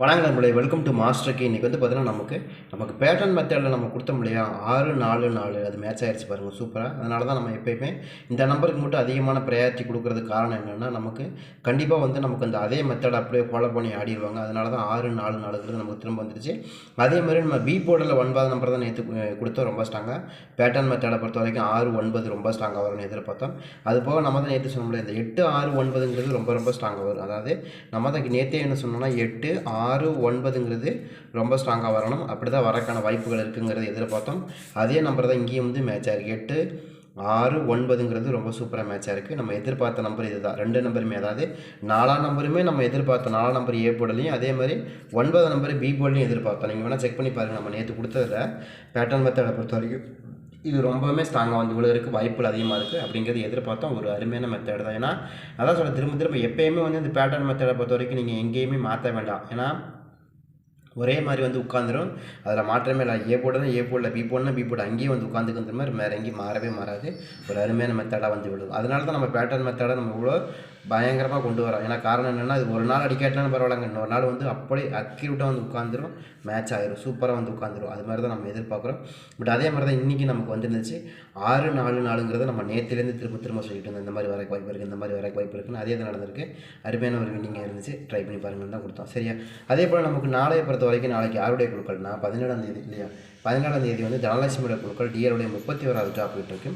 வணக்கம் நம்மளே welcome to மாஸ்டருக்கு இன்றைக்கி வந்து பார்த்தீங்கன்னா நமக்கு நமக்கு பேட்டர்ன் மெத்தடில் நம்ம கொடுத்தோம் இல்லையா? ஆறு நாலு நாலு. அது மேட்ச் ஆகிடுச்சு பாருங்கள் சூப்பராக அதனால தான் நம்ம எப்பயுமே இந்த நம்பருக்கு மட்டும் அதிகமான ப்ரையாரிட்டி கொடுக்குறது காரணம் என்னென்னா நமக்கு கண்டிப்பாக வந்து நமக்கு அந்த அதே மெத்தட் அப்படியே ஃபாலோ பண்ணி ஆடிடுவாங்க. அதனால தான் ஆறு நாலு நாலுங்கிறது நமக்கு திரும்ப வந்துருச்சு. அதே மாதிரி நம்ம பி போர்டில் ஒன்பது நம்பர் தான் நேற்று கொடுத்தோம் ரொம்ப ஸ்ட்ராங்காக பேட்டர்ன் மெத்தடை பொறுத்த வரைக்கும் ஆறு ஒன்பது ரொம்ப ஸ்ட்ராங்காக வரும்னு எதிர்பார்த்தோம். அது போக நம்ம தான் நேற்று சொன்னோம்ல இந்த எட்டு ஆறு ஒன்பதுங்கிறது ரொம்ப ரொம்ப ஸ்ட்ராங்காக வரும். அதாவது நம்ம தான் நேற்றே என்ன சொன்னோம்னா எட்டு ஆறு ஆறு ஒன்பதுங்கிறது ரொம்ப ஸ்ட்ராங்காக வரணும். அப்படி தான் வரக்கான வாய்ப்புகள் இருக்குங்கிறது எதிர்பார்த்தோம். அதே நம்பர் தான் இங்கேயும் வந்து மேட்ச் ஆகிருக்கு எட்டு ஆறு ஒன்பதுங்கிறது ரொம்ப சூப்பராக மேட்சாக இருக்குது நம்ம எதிர்பார்த்த நம்பர் இதுதான். ரெண்டு நம்பருமே அதாவது நாலாம் நம்பருமே நம்ம எதிர்பார்த்த நாலாம் நம்பர் ஏ போடலையும் அதே மாதிரி ஒன்பது நம்பர் பி போர்ட்லையும் எதிர்பார்த்தோம். நீங்கள் வேணால் செக் பண்ணி பாருங்கள் நம்ம நேற்று கொடுத்ததில் பேட்டர்ன் மெத்தடை பொறுத்த வரைக்கும் இது ரொம்பவுமே ஸ்ட்ராங்காக வந்து விழுகிறதுக்கு வாய்ப்புகள் அதிகமாக இருக்குது அப்படிங்கிறது எதிர்பார்த்தோம். ஒரு அருமையான மெத்தட் தான். ஏன்னா அதான் சொல்ல திரும்ப திரும்ப எப்பயுமே வந்து இந்த பேட்டர்ன் மெத்தடை பொறுத்த வரைக்கும் நீங்கள் எங்கேயுமே மாற்ற வேண்டாம். ஏன்னா ஒரே மாதிரி வந்து உட்காந்துரும் அதில் மாற்றமே இல்லை. ஏ போடணும் ஏ போடல. பி போடணும் பி போட. அங்கேயே வந்து உட்காந்துக்கிற மாதிரி வேறு எங்கேயும் மாறவே மாறாது. ஒரு அருமையான மெத்தடாக வந்து விழுது அதனால தான் நம்ம பேட்டர்ன் மெத்தடை நம்ம இவ்வளோ பயங்கரமாக கொண்டு வரோம் ஏன்னா காரணம் என்னென்னா இது ஒரு நாள் அடிக்காட்டினாலும் பரவாயில்லங்க. இன்னொரு நாள் வந்து அப்படியே அக்யூட்டாக வந்து உட்காந்துரும் மேட்ச் ஆயிரும் சூப்பராக வந்து உட்காந்துரும் அது மாதிரி தான் நம்ம எதிர்பார்க்குறோம். பட் அதே மாதிரி தான் இன்றைக்கி நமக்கு வந்துருந்துச்சு. ஆறு நாலு நாலுங்கிறத நம்ம நேற்றுலேருந்து திரும்ப திரும்ப சொல்லிட்டு இருந்தோம். இந்த மாதிரி வர வாய்ப்பு இருக்குது இந்த மாதிரி வர வாய்ப்பு இருக்குன்னு. அதே தான் நடந்திருக்கு. அருமையான ஒரு வின்னிங்காக இருந்துச்சு. ட்ரை பண்ணி பாருங்கன்னு தான் கொடுத்தோம். சரியா? அதே போல் நமக்கு நாளைய பொறுத்த வரைக்கும் நாளைக்கு யாருடைய நான் பதினேழாம் தேதி இல்லையா? பதினாலாம் தேதி வந்து தனலட்சுமியோட குழுக்கள் டிஆருடைய முப்பத்தி ஓராவது ட்ரா போயிட்டு இருக்கு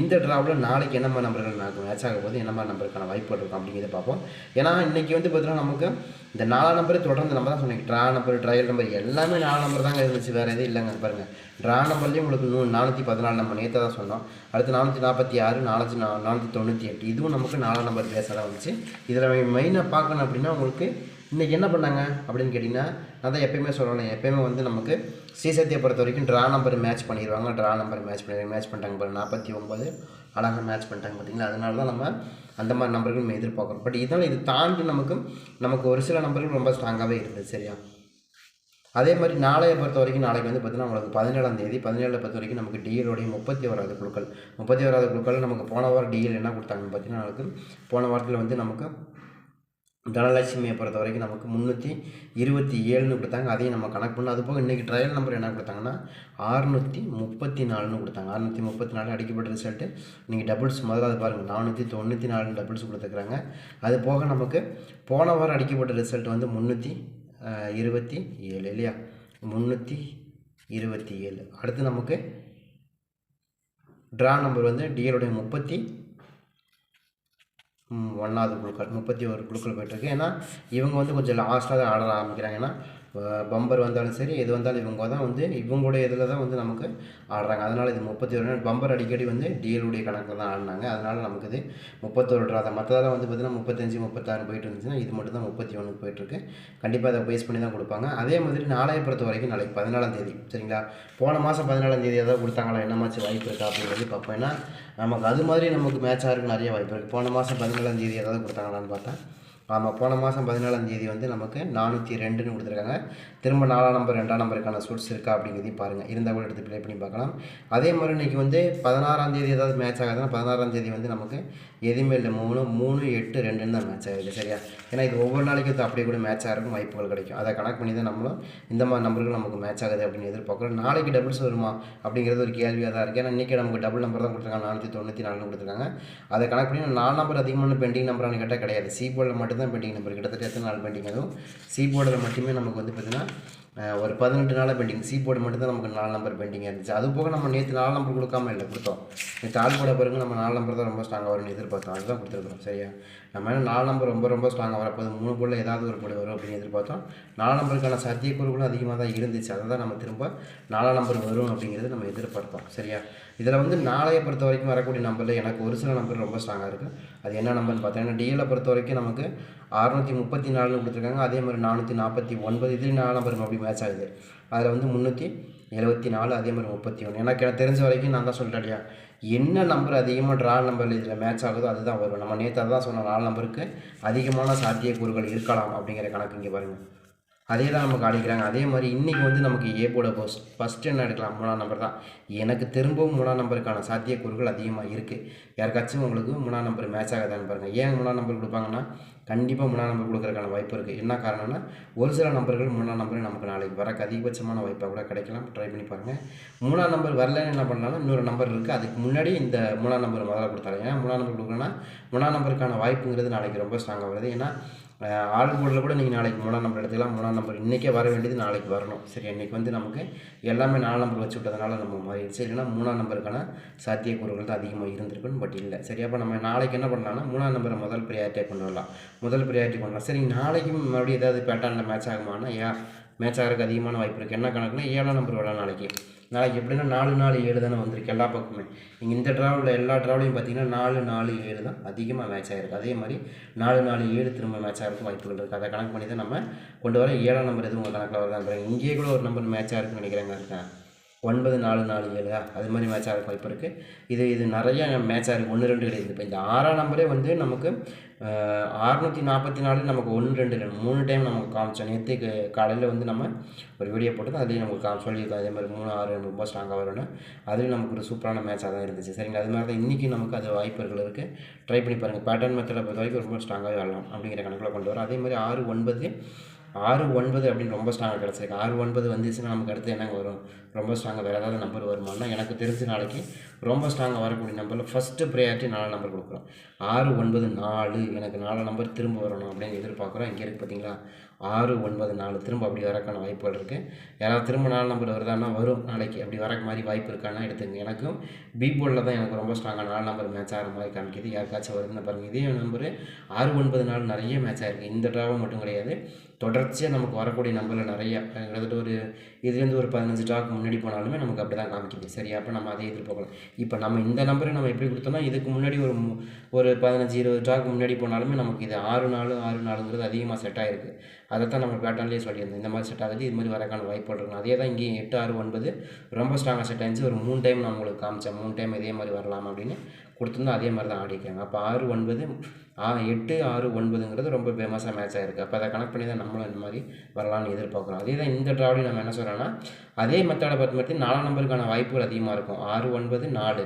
இந்த ட்ராவில் நாளைக்கு என்ன மாதிரி நம்பர்கள் நடக்கும் மேட்ச் ஆக போது என்ன மாதிரி நம்பருக்கான வாய்ப்புகள் இருக்கும் அப்படிங்கிறத பார்ப்போம். ஏன்னா இன்றைக்கி வந்து பார்த்தீங்கன்னா நமக்கு இந்த நாலாம் நம்பர் தொடர்ந்து நம்ம தான் சொன்னீங்க ட்ரா நம்பர் ட்ரையல் நம்பர் எல்லாமே நாலு நம்பர் தாங்க இருந்துச்சு. வேறு எதுவும் இல்லைங்க பாருங்கள் ட்ரா நம்பர்லேயும் உங்களுக்கு நூ நானூற்றி பதினாலு நம்ம நேற்று தான் சொன்னோம். அடுத்து நானூற்றி நாற்பத்தி ஆறு நானூற்றி நா நானூற்றி தொண்ணூற்றி எட்டு. இதுவும் நமக்கு நாலாம் நம்பர் பேச தான் வந்துச்சு. இதில் மெயினாக பார்க்கணும் அப்படின்னா உங்களுக்கு இன்றைக்கி என்ன பண்ணாங்க அப்படின்னு கேட்டிங்கன்னா நான் தான் எப்பயுமே சொல்லணும் எப்பயுமே வந்து நமக்கு ஸ்ரீசக்தியை பொறுத்த வரைக்கும் ட்ரா நம்பர் மேட்ச் பண்ணிடுவாங்க. ட்ரா நம்பர் மேட்ச் பண்ணி மேட்ச் பண்ணிட்டாங்க நாற்பத்தி ஒம்பது அழகாக மேட்ச் பண்ணிட்டாங்க பார்த்தீங்களா அதனால தான் நம்ம அந்த மாதிரி நம்பர்கள் நம்ம எதிர்பார்க்குறோம். பட் இதனால் இது தாண்டி நமக்கு நமக்கு ஒரு சில நம்பர்கள் ரொம்ப ஸ்ட்ராங்காகவே இருந்தது சரியா? அதே மாதிரி நாளையை பொறுத்த வரைக்கும் நாளைக்கு வந்து பார்த்தீங்கன்னா உங்களுக்கு பதினேழாம் தேதி பதினேழில் பொறுத்த வரைக்கும் நமக்கு டிஎலோடைய முப்பத்தி ஓராவது குழுக்கள். முப்பத்தி ஓராவது குழுக்கள் நமக்கு போன வாரம் டிஎல் என்ன கொடுத்தாங்கன்னு பார்த்தீங்கன்னா நமக்கு போன வாரத்தில் வந்து நமக்கு தனலட்சுமியை பொறுத்த வரைக்கும் நமக்கு முந்நூற்றி இருபத்தி ஏழுன்னு கொடுத்தாங்க. அதையும் நம்ம கணக்கு பண்ணோம் அது போக இன்றைக்கி ட்ரையல் நம்பர் என்ன கொடுத்தாங்கன்னா அறுநூற்றி முப்பத்தி நாலுன்னு கொடுத்தாங்க. அறுநூற்றி முப்பத்தி நாலு அடிக்கப்பட்ட ரிசல்ட்டு நீங்கள் டபுள்ஸ் முதல்ல அது பாருங்கள் நானூற்றி தொண்ணூற்றி நாலு டபுள்ஸ் கொடுத்துருக்குறாங்க. அது போக நமக்கு போன வாரம் அடிக்கப்பட்ட ரிசல்ட் வந்து முந்நூற்றி இருபத்தி ஏழு இல்லையா? முந்நூற்றி இருபத்தி ஏழு. அடுத்து நமக்கு ட்ரா நம்பர் வந்து டிஎலுடைய முப்பத்தி ஒன்றாவது குழுக்கள் முப்பத்தி ஒரு குழுக்கள் போயிட்டுருக்கு ஏன்னா இவங்க வந்து கொஞ்சம் லாஸ்ட்டாக தான் ஆட ஆரம்பிக்கிறாங்க. ஏன்னா பம்பர் வந்தாலும் சரி எது வந்தாலும் இவங்க தான் வந்து இவங்களுடைய இதில் தான் வந்து நமக்கு ஆடுறாங்க. அதனால் இது முப்பத்தி ஒரு பம்பர் அடிக்கடி வந்து டிஎலுடைய கணக்கில் தான் ஆடினாங்க. அதனால் நமக்கு இது முப்பத்தொரு ட்ரா தான். மற்றதெல்லாம் வந்து பார்த்திங்கன்னா முப்பத்தஞ்சு முப்பத்தாறு போயிட்டு இருந்துச்சுன்னா இது மட்டும் தான் முப்பத்தி ஒன்று போயிட்டுருக்கு கண்டிப்பாக அதை பேஸ் பண்ணி தான் கொடுப்பாங்க. அதே மாதிரி நாளைய பொறுத்த வரைக்கும் நாளைக்கு பதினாலாம் தேதி சரிங்களா? போன மாதம் பதினாலாம் தேதி ஏதாவது கொடுத்தாங்களா? என்னமாச்சும் வாய்ப்பு இருக்கா? அப்படிங்கிறது பார்ப்போம். ஏன்னா நமக்கு அது மாதிரி நமக்கு மேட்ச் ஆகிறதுக்கு நிறைய வாய்ப்பு இருக்குது போன மாதம் பதினாலாம் தேதி ஏதாவது கொடுத்தாங்களான்னு பார்த்தா ஆமாம் போன மாதம் பதினாலாந்தேதி தேதி வந்து நமக்கு நானூற்றி ரெண்டுன்னு கொடுத்துருக்காங்க. திரும்ப நாலாம் நம்பர் ரெண்டாம் நம்பருக்கான சூட்ஸ் இருக்கா அப்படிங்கிறதையும் பாருங்கள் இருந்தால் கூட எடுத்து ப்ளே பண்ணி பார்க்கலாம். அதே மாதிரி இன்றைக்கி வந்து பதினாறாம் தேதி ஏதாவது மேட்ச் ஆகாதுன்னா பதினாறாம் தேதி வந்து நமக்கு எதுவுமே இல்லை மூணு மூணு எட்டு ரெண்டுன்னு தான் மேட்ச் ஆகுது சரியா? ஏன்னா இது ஒவ்வொரு நாளைக்கும் இது அப்படியே கூட மேட்ச் ஆகிறதுக்கும் வாய்ப்புகள் கிடைக்கும். அதை கணக்கு பண்ணி தான் நம்மளும் இந்த மாதிரி நம்பர்கள் நமக்கு மேட்ச் ஆகுது அப்படின்னு எதிர்பார்க்குறோம். நாளைக்கு டபுள்ஸ் வருமா அப்படிங்கிறது ஒரு கேள்வியாக தான் இருக்குது ஏன்னா இன்றைக்கி நமக்கு டபுள் நம்பர் தான் கொடுத்துருக்காங்க. நானூற்றி தொண்ணூற்றி நாலுன்னு கொடுத்துருக்காங்க. அதை கணக்கு பண்ணி நாலு நம்பர் அதிகமான பெண்டிங் நம்பரானு கேட்டால் கிடையாது. சி போர்டில் மட்டும்தான் பெண்டிங் நம்பர் கிட்டத்தட்ட எத்தனை நாள் பெண்டிங் அதுவும் சி போர்டில் மட்டுமே நமக்கு வந்து பார்த்திங்கன்னா ஒரு பதினெட்டு நாளாக பெண்டிங் சி போர்டு மட்டும்தான் நமக்கு நாலு நம்பர் பெண்டிங்காக இருந்துச்சு. அது போக நம்ம நேற்று நாலு நம்பர் கொடுக்காம இல்லை கொடுத்தோம். நேற்று ஆள் போட பிறகு நம்ம நாலு நம்பர் தான் ரொம்ப ஸ்ட்ராங்காக வரும்னு எதிர்பார்த்தோம். அதுதான் கொடுத்துருக்குறோம். சரியா? நம்ம என்ன நாலு நம்பர் ரொம்ப ரொம்ப ஸ்ட்ராங்காக வரப்போது மூணு போர்டில் ஏதாவது ஒரு போர்டு வரும் அப்படின்னு எதிர்பார்த்தோம். நாலு நம்பருக்கான சாத்தியக்கூறுகளும் அதிகமாக தான் இருந்துச்சு. அதை தான் நம்ம திரும்ப நாலாம் நம்பர் வரும் அப்படிங்கிறது நம்ம எதிர்பார்த்தோம். சரியா? இதில் வந்து நாளையை பொறுத்த வரைக்கும் வரக்கூடிய நம்பரில் எனக்கு ஒரு சில நம்பர் ரொம்ப ஸ்ட்ராங்காக இருக்குது அது என்ன நம்பர்னு பார்த்தீங்கன்னா டிஎலை பொறுத்த வரைக்கும் நமக்கு அறுநூற்றி முப்பத்தி நாலுன்னு கொடுத்துருக்காங்க. அதே மாதிரி நானூற்றி நாற்பத்தி ஒன்பது இதில் நாலு நம்பர் அப்படி மேட்ச் ஆகுது. அதில் வந்து முந்நூற்றி எழுபத்தி நாலு அதே மாதிரி முப்பத்தி ஒன்று. எனக்கு எனக்கு தெரிஞ்ச வரைக்கும் நான் தான் சொல்லிட்டேன் இல்லையா? என்ன நம்பர் அதிகமாக ட்ரா நம்பர் இதில் மேட்ச் ஆகுதோ அதுதான் வரும். நம்ம நேற்று தான் சொன்ன நாலு நம்பருக்கு அதிகமான சாத்தியக்கூறுகள் இருக்கலாம் அப்படிங்கிற கணக்கு இங்கே பாருங்கள் அதே தான் நமக்கு அடிக்கிறாங்க அதே மாதிரி இன்றைக்கி வந்து நமக்கு ஏ போர்டு ஃபஸ்ட் ஃபஸ்ட்டு என்ன எடுக்கலாம்? மூணாம் நம்பர் தான். எனக்கு திரும்பவும் மூணாம் நம்பருக்கான சாத்தியக்கூறுகள் அதிகமாக இருக்குது யாருக்காச்சும் உங்களுக்கு மூணாம் நம்பர் மேட்ச் ஆகாதான்னு பாருங்கள் ஏன் மூணாம் நம்பர் கொடுப்பாங்கன்னா கண்டிப்பாக மூணாம் நம்பர் கொடுக்குறதுக்கான வாய்ப்பு இருக்குது என்ன காரணம்னா ஒரு சில நம்பர்கள் மூணாம் நம்பர் நமக்கு நாளைக்கு வரக்கு அதிகபட்சமான வாய்ப்பாக கூட கிடைக்கலாம். ட்ரை பண்ணி பாருங்கள் மூணாம் நம்பர் வரலன்னு என்ன பண்ணலாம்னா இன்னொரு நம்பர் இருக்குது அதுக்கு முன்னாடி இந்த மூணாம் நம்பர் முதல்ல கொடுத்தாங்க ஏன்னா மூணாம் நம்பர் கொடுக்குறேன்னா மூணாம் நம்பருக்கான வாய்ப்புங்கிறது நாளைக்கு ரொம்ப ஸ்ட்ராங்காக வருது. ஏன்னா ஆள் போர்டில் கூட நீங்கள் நாளைக்கு மூணாம் நம்பர் எடுத்துக்கலாம். மூணாம் நம்பர் இன்றைக்கே வர வேண்டியது நாளைக்கு வரணும். சரி இன்றைக்கி வந்து நமக்கு எல்லாமே நாலு நம்பர் வச்சு விட்டதுனால நம்ம மாறிடுச்சு இல்லைன்னா மூணாம் நம்பருக்கான சாத்தியக்கூறுகள் தான் அதிகமாக இருந்திருக்குன்னு பட் இல்லை. சரி அப்போ நம்ம நாளைக்கு என்ன பண்ணலாம்னா மூணாம் நம்பரை முதல் ப்ரியாரிட்டியாக கொண்டு வரலாம். முதல் ப்ரியாரிட்டி பண்ணலாம் சரி நாளைக்கும் மறுபடியும் ஏதாவது பேட்டர்னில் மேட்ச் ஆகுமானா? ஏன் மேட்ச் ஆகிறதுக்கு அதிகமான வாய்ப்பு இருக்குது என்ன கணக்குனா ஏழாம் நம்பர் வரலாம் நாளைக்கு? நாளைக்கு எப்படின்னா நாலு நாலு ஏழு தானே வந்திருக்கு எல்லா பக்கமே நீங்கள் இந்த ட்ராவலில் எல்லா ட்ராவலையும் பார்த்தீங்கன்னா நாலு நாலு ஏழு தான் அதிகமாக மேட்ச் ஆகிருக்கு அதே மாதிரி நாலு நாலு ஏழு திரும்ப மேட்ச் ஆகிறதுக்கு வாய்ப்புகள் இருக்குது அதை கணக்கு பண்ணி தான் நம்ம கொண்டு வர ஏழாம் நம்பர் எதுவும் உங்கள் கணக்கில் வருதான் இங்கேயே கூட ஒரு நம்பர் மேட்ச் ஆகிருக்குன்னு நினைக்கிறேங்க இருக்கேன் ஒன்பது நாலு நாலு ஏழு அது மாதிரி மேட்ச் ஆக வாய்ப்பு இருக்குது இது இது நிறைய மேட்ச் ஆகிருக்கு ஒன்று ரெண்டு கிடையாது. இப்போ இந்த ஆறாம் நம்பரே வந்து நமக்கு அறுநூற்றி நாற்பத்தி நாலு நமக்கு ஒன்று ரெண்டு ரெண்டு மூணு டைம் நமக்கு காமிச்சோம். நேற்று காலையில் வந்து நம்ம ஒரு வீடியோ போட்டு அதுலேயும் நமக்கு காமி சொல்லியிருக்கோம். அதே மாதிரி மூணு ஆறு ரொம்ப ஸ்ட்ராங்காக வரும்னு. அதுலேயும் நமக்கு ஒரு சூப்பரான மேட்சாக தான் இருந்துச்சு. சரிங்களா? அது மாதிரி தான் இன்றைக்கி நமக்கு அது வாய்ப்புகள் இருக்குது ட்ரை பண்ணி பாருங்கள் பேட்டர்ன் மெத்தடை பொறுத்த வரைக்கும் ரொம்ப ஸ்ட்ராங்காகவே வரலாம் அப்படிங்கிற கணக்கில் கொண்டு வரோம் அதே மாதிரி ஆறு ஒன்பது ஆறு ஒன்பது அப்படின்னு ரொம்ப ஸ்ட்ராங்காக கிடச்சிருக்கு. ஆறு ஒன்பது வந்துச்சுன்னா நமக்கு அடுத்து என்னங்க வரும்? ரொம்ப ஸ்ட்ராங்காக வேறு ஏதாவது நம்பர் வருமானா எனக்கு தெரிஞ்ச நாளைக்கு ரொம்ப ஸ்ட்ராங்காக வரக்கூடிய நம்பரில் ஃபஸ்ட்டு ப்ரையாரிட்டி நாலு நம்பர் கொடுக்குறோம். ஆறு ஒன்பது நாலு எனக்கு நாலு நம்பர் திரும்ப வரணும் அப்படின்னு எதிர்பார்க்குறோம். இங்கே இருக்குது பார்த்தீங்களா ஆறு ஒன்பது நாலு திரும்ப அப்படி வரக்கான வாய்ப்புகள் இருக்குது யாராவது திரும்ப நாலு நம்பர் வருதான்னா வரும். நாளைக்கு அப்படி வரக்கு மாதிரி வாய்ப்பு இருக்கான்னா எடுத்துங்க எனக்கும் பி போர்டில் தான் எனக்கு ரொம்ப ஸ்ட்ராங்காக நாலு நம்பர் மேட்ச் ஆகிற மாதிரி காமிக்கிது. யாருக்காச்சும் வருதுன்னு பாருங்கள் இதே நம்பரு ஆறு ஒன்பது நாலு நிறைய மேட்ச் ஆகிருக்கு இந்த ட்ராவல் மட்டும் கிடையாது. தொடர்ச்சியாக நமக்கு வரக்கூடிய நம்பரில் நிறையா கிட்டத்தட்ட ஒரு இதுலேருந்து ஒரு பதினஞ்சு டாக் முன்னாடி போனாலுமே நமக்கு அப்படி தான் காமிக்குது. சரியா அப்போ நம்ம அதை எதிர்பார்க்கலாம். இப்போ நம்ம இந்த நம்பரை நம்ம எப்படி கொடுத்தோம்னா இதுக்கு முன்னாடி ஒரு ஒரு பதினஞ்சு இருபது டாக் முன்னாடி போனாலுமே நமக்கு இது ஆறு நாலு ஆறு நாலுங்கிறது அதிகமாக செட் ஆகிருக்கு அதை தான் நம்ம பேட்டர்ன்லேயே சொல்லியிருந்தோம். இந்த மாதிரி செட் ஆகுது இது மாதிரி வரக்கான வாய்ப்புகள் இருக்கும் அதே தான் இங்கேயும் எட்டு ஆறு ஒன்பது ரொம்ப ஸ்ட்ராங்காக செட் ஆயிருந்துச்சு ஒரு மூணு டைம் நான் உங்களுக்கு காமிச்சேன். மூணு டைம் இதே மாதிரி வரலாம் அப்படின்னு. கொடுத்துருந்தோம் அதே மாதிரி தான் ஆடிக்காங்க அப்போ ஆறு ஒன்பது ஆ எட்டு ஆறு ஒன்பதுங்கிறது ரொம்ப ஃபேமஸாக மேட்ச் ஆகிருக்கு அப்போ அதை கனெக்ட் பண்ணி தான் நம்மளும் இந்த மாதிரி வரலாம்னு எதிர்பார்க்குறோம். அதே தான் இந்த ட்ராவலையும் நம்ம என்ன சொல்கிறோன்னா அதே மெத்தடை பார்த்து நாலாம் நம்பருக்கான வாய்ப்புகள் அதிகமாக இருக்கும். ஆறு ஒன்பது நாலு.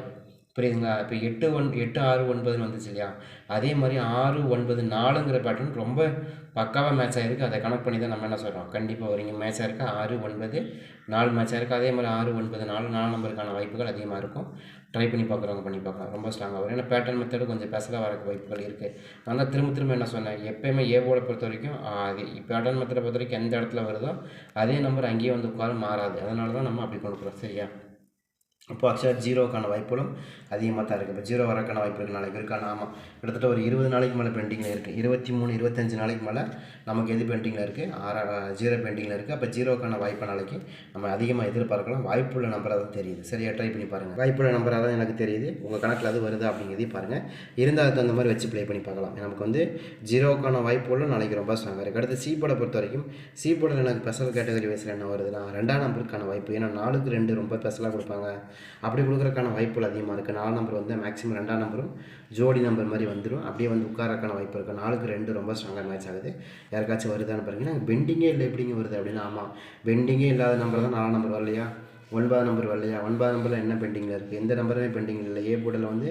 புரியுதுங்களா? இப்போ எட்டு ஒன் எட்டு ஆறு ஒன்பதுன்னு வந்துச்சு இல்லையா? அதே மாதிரி ஆறு ஒன்பது நாலுங்கிற பேட்டர்ன் ரொம்ப பக்காவாக மேட்ச் ஆகிருக்கு அதை கனெக்ட் பண்ணி தான் நம்ம என்ன சொல்கிறோம் கண்டிப்பாக வரீங்க மேட்ச் ஆயிருக்கு. ஆறு ஒன்பது நாலு மேட்ச் ஆயிருக்கு. அதே மாதிரி ஆறு ஒன்பது நாலு நாலு நம்பருக்கான வாய்ப்புகள் அதிகமாக இருக்கும். ட்ரை பண்ணி பார்க்குறவங்க பண்ணி பார்க்கலாம். ரொம்ப ஸ்ட்ராங்காக வரும். ஏன்னா பேட்டர்ன் மெத்தடு கொஞ்சம் பெசலாக வரக்கு வாய்ப்புகள் இருக்குது நான் தான் திரும்ப திரும்ப என்ன சொன்னேன்? எப்பயுமே ஏ பொறுத்த வரைக்கும் அது பேட்டர்ன் மெத்தடை பொறுத்த வரைக்கும் எந்த இடத்துல வருதோ அதே நம்பர் அங்கேயே வந்து உட்காரும் மாறாது. அதனால தான் நம்ம அப்படி கொண்டு போகிறோம் சரியா? இப்போ ஆக்சுவலாக ஜீரோக்கான வாய்ப்புகளும் அதிகமாக தான் இருக்குது இப்போ ஜீரோ வரக்கான வாய்ப்பு இருக்குது நாளைக்கு இருக்கான? ஆமாம் கிட்டத்தட்ட ஒரு இருபது நாளைக்கு மேலே பெண்டிங்கில் இருக்குது இருபத்தி மூணு இருபத்தஞ்சு நாளைக்கு மேலே நமக்கு எது பெண்டிங்கில் இருக்குது ஆறா ஜீரோ பெண்டிங்கில் இருக்குது அப்போ ஜீரோக்கான வாய்ப்பை நாளைக்கு நம்ம அதிகமாக எதிர்பார்க்கலாம். வாய்ப்புள்ள நம்பராக தான் தெரியுது. சரியாக ட்ரை பண்ணி பாருங்கள் வாய்ப்புள்ள நம்பராக தான் எனக்கு தெரியுது. உங்கள் கணக்கில் அது வருதா அப்படிங்கிறதையும் பாருங்கள் இருந்தால் அதுக்கு தகுந்த மாதிரி வச்சு ப்ளே பண்ணி பார்க்கலாம். நமக்கு வந்து ஜீரோக்கான வாய்ப்புகளும் நாளைக்கு ரொம்ப ஸ்ட்ராங்காக இருக்குது அடுத்து சீபோட பொறுத்த வரைக்கும் சீபோட எனக்கு ஸ்பெஷல் கேட்டகரி வயசில் என்ன வருதுன்னா ரெண்டாம் நம்பருக்கான வாய்ப்பு. ஏன்னா நாலுக்கு ரெண்டு ரொம்ப ஸ்பெஷலாக கொடுப்பாங்க. அப்படி கொடுக்குறக்கான வாய்ப்புகள் அதிகமாக இருக்குது நாலு நம்பர் வந்து மேக்ஸிமம் ரெண்டாம் நம்பரும் ஜோடி நம்பர் மாதிரி வந்துடும் அப்படியே வந்து உட்காரக்கான வாய்ப்பு இருக்குது நாலுக்கு ரெண்டு ரொம்ப ஸ்ட்ராங்காக மேட்ச் ஆகுது. யாருக்காச்சும் வருதான்னு பாருங்கன்னா பெண்டிங்கே இல்லை எப்படிங்க வருது அப்படின்னா ஆமாம் பெண்டிங்கே இல்லாத நம்பர் தான் நாலு நம்பர் வரலையா ஒன்பது நம்பர் வரலையா? ஒன்பதாம் நம்பரில் என்ன பெண்டிங்கில் இருக்குது எந்த நம்பருமே பெண்டிங் இல்லை. ஏ போர்டில் வந்து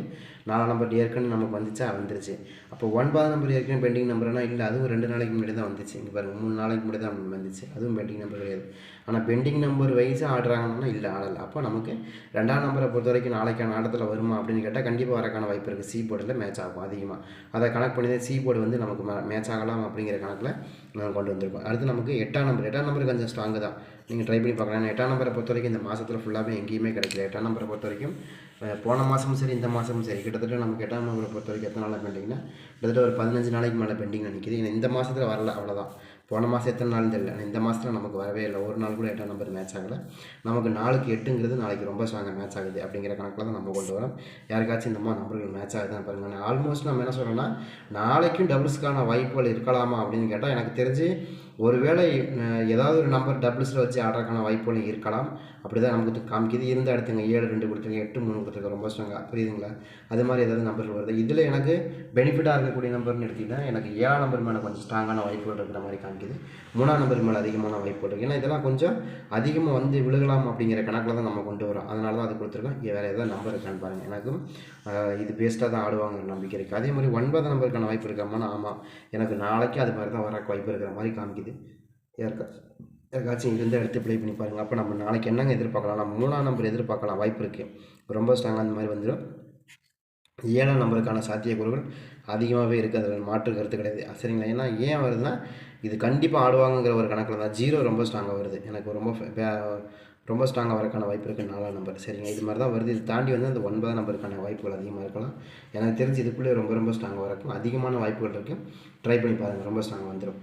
நாலாம் நம்பர் ஏற்கனவே நமக்கு வந்துச்சா? வந்துருச்சு. அப்போ ஒன்பதாம் நம்பர் ஏற்கனவே பெண்டிங் நம்பர்னா இல்லை அதுவும் ரெண்டு நாளைக்கு முன்னாடி தான் வந்துச்சு. இங்கே பாருங்கள் மூணு நாளைக்கு முன்னாடி தான் வந்துச்சு. அதுவும் பெண்டிங் நம்பர் கிடையாது. ஆனால் பெண்டிங் நம்பர் வைஸாக ஆடுறாங்கன்னா இல்லை ஆடலை. அப்போ நமக்கு ரெண்டாம் நம்பரை பொறுத்த வரைக்கும் நாளைக்கான ஆட்டத்தில் வருமா அப்படின்னு கேட்டால் கண்டிப்பாக வரக்கான வாய்ப்பு இருக்குது சி போர்டில் மேட்ச் ஆகும் அதிகமாக அதை கணக்கு பண்ணி தான் சி போர்டு வந்து நமக்கு மேட்ச் ஆகலாம் அப்படிங்கிற கணக்கில் நான் கொண்டு வந்திருக்கோம். அடுத்து நமக்கு எட்டாம் நம்பர் எட்டாம் நம்பர் கொஞ்சம் ஸ்ட்ராங்கு தான். நீங்கள் ட்ரை பண்ணி பார்க்கலாம். எட்டாம் நம்பரை பொறுத்த வரைக்கும் இந்த மாதத்தில் ஃபுல்லாகவே எங்கேயுமே கிடைக்கல. எட்டாம் நம்பரை பொறுத்த வரைக்கும் போன மாதமும் சரி இந்த மாதமும் சரி கிட்டத்தட்ட நமக்கு எட்டாம் நம்பரை பொறுத்த வரைக்கும் எத்தனை நாளாக பெண்டிங்னா கிட்டத்தட்ட ஒரு பதினஞ்சு நாளைக்கு மேலே பெண்டிங்கில் நிற்கிது ஏன்னா இந்த மாதத்தில் வரல அவ்வளோதான் போன மாதம் எத்தனை நாள் தெரியல. ஆனா இந்த மாதத்தில் நமக்கு வரவே இல்லை. ஒரு நாள் கூட எட்டாம் நம்பர் மேட்ச் ஆகலை. நமக்கு நாளுக்கு எட்டுங்கிறது நாளைக்கு ரொம்ப ஸ்ட்ராங்காக மேட்ச் ஆகுது அப்படிங்கிற கணக்கில் தான் நம்ம கொண்டு வரோம். யாருக்காச்சும் இந்த மாதிரி நம்பர்கள் மேட்ச் ஆகுதுன்னு பாருங்கள் ஆல்மோஸ்ட் நம்ம என்ன சொல்கிறோன்னா நாளைக்கும் டபுள்ஸ்க்கான வாய்ப்புகள் இருக்கலாமா அப்படின்னு கேட்டால் எனக்கு தெரிஞ்சு ஒருவேளை ஏதாவது ஒரு நம்பர் டபுள்ஸில் வச்சு ஆடுறதுக்கான வாய்ப்புகளும் இருக்கலாம். அப்படி தான் நமக்கு காமிக்குது. இருந்த இடத்துங்க ஏழு ரெண்டு கொடுத்துருங்க. எட்டு மூணு கொடுத்துருங்க. ரொம்ப ஸ்ட்ராங்காக புரியுதுங்களா? அது மாதிரி ஏதாவது நம்பர் வருது? இதில் எனக்கு பெனிஃபிட்டாக இருக்கக்கூடிய நம்பர்னு எடுத்திங்கன்னா எனக்கு ஏழாம் நம்பர் மேலே கொஞ்சம் ஸ்ட்ராங்கான வாய்ப்புகள் இருக்கிற மாதிரி காமிக்குது. மூணாம் நம்பர் மேலே அதிகமான வாய்ப்புகள் இருக்குது ஏன்னா இதெல்லாம் கொஞ்சம் அதிகமாக வந்து விழுகலாம் அப்படிங்கிற கணக்கில் தான் நம்ம கொண்டு வரோம். அதனால தான் அது கொடுத்துருக்கோம் வேறு எதாவது நம்பர் இருக்கான்னு பாருங்கள் எனக்கும் இது பேஸ்ட்டாக தான் ஆடுவாங்கன்னு நம்பிக்கை இருக்குது அதே மாதிரி ஒன்பதாம் நம்பருக்கான வாய்ப்பு இருக்காமல் ஆமாம் எனக்கு நாளைக்கு அது மாதிரி தான் வர வாய்ப்பு இருக்கிற மாதிரி காமிக்குது. ஏற்காச்சும் யாருக்காச்சும் இருந்து எடுத்து ப்ளே பண்ணி பாருங்கள் அப்போ நம்ம நாளைக்கு என்னங்க எதிர்பார்க்கலாம்? நம்ம மூணாம் நம்பர் எதிர்பார்க்கலாம். வாய்ப்பு இருக்குது ரொம்ப ஸ்ட்ராங்காக அந்த மாதிரி வந்துடும் ஏழாம் நம்பருக்கான சாத்தியக்கூறுகள் அதிகமாகவே இருக்குது அதில் மாற்று கருத்து கிடையாது. சரிங்களா? ஏன்னா ஏன் வருதுன்னா இது கண்டிப்பாக ஆடுவாங்கங்கிற ஒரு கணக்கில் தான். ஜீரோ ரொம்ப ஸ்ட்ராங்காக வருது. எனக்கு ரொம்ப ஃபே- ரொம்ப ஸ்ட்ராங்காக வரக்கான வாய்ப்பு இருக்குது நாலாம் நம்பர் சரிங்க. இது மாதிரி தான் வருது. இது தாண்டி வந்து அந்த ஒன்பதாம் நம்பருக்கான வாய்ப்புகள் அதிகமாக இருக்கலாம். எனக்கு தெரிஞ்சு இதுக்குள்ளே ரொம்ப ரொம்ப ஸ்ட்ராங்காக வரக்கும். அதிகமான வாய்ப்புகள் இருக்குது ட்ரை பண்ணி பாருங்கள் ரொம்ப ஸ்ட்ராங்காக வந்துடும்